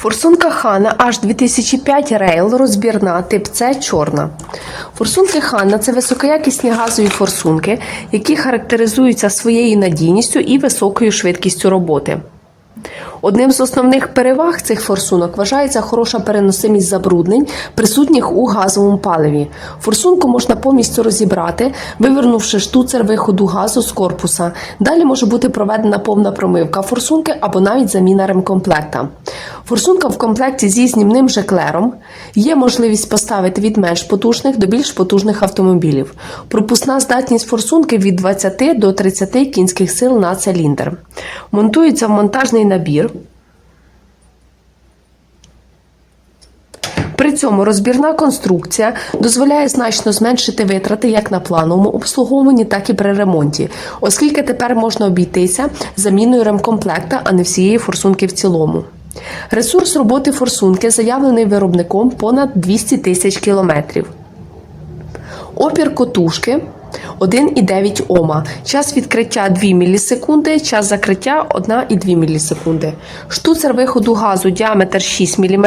Форсунка Хана H2005 Rail розбірна тип С чорна. Форсунки Хана це високоякісні газові форсунки, які характеризуються своєю надійністю і високою швидкістю роботи. Одним з основних переваг цих форсунок вважається хороша переносимість забруднень, присутніх у газовому паливі. Форсунку можна повністю розібрати, вивернувши штуцер виходу газу з корпуса. Далі може бути проведена повна промивка форсунки або навіть заміна ремкомплекта. Форсунка в комплекті зі знімним жеклером. Є можливість поставити від менш потужних до більш потужних автомобілів. Пропускна здатність форсунки від 20 до 30 кінських сил на циліндр. Монтується в монтажний набір. При цьому розбірна конструкція дозволяє значно зменшити витрати як на плановому обслуговуванні, так і при ремонті, оскільки тепер можна обійтися заміною ремкомплекта, а не всієї форсунки в цілому. Ресурс роботи форсунки заявлений виробником понад 200 тисяч кілометрів. Опір котушки 1,9 Ома. Час відкриття 2 мілісекунди, час закриття 1,2 мілісекунди. Штуцер виходу газу діаметр 6 мм.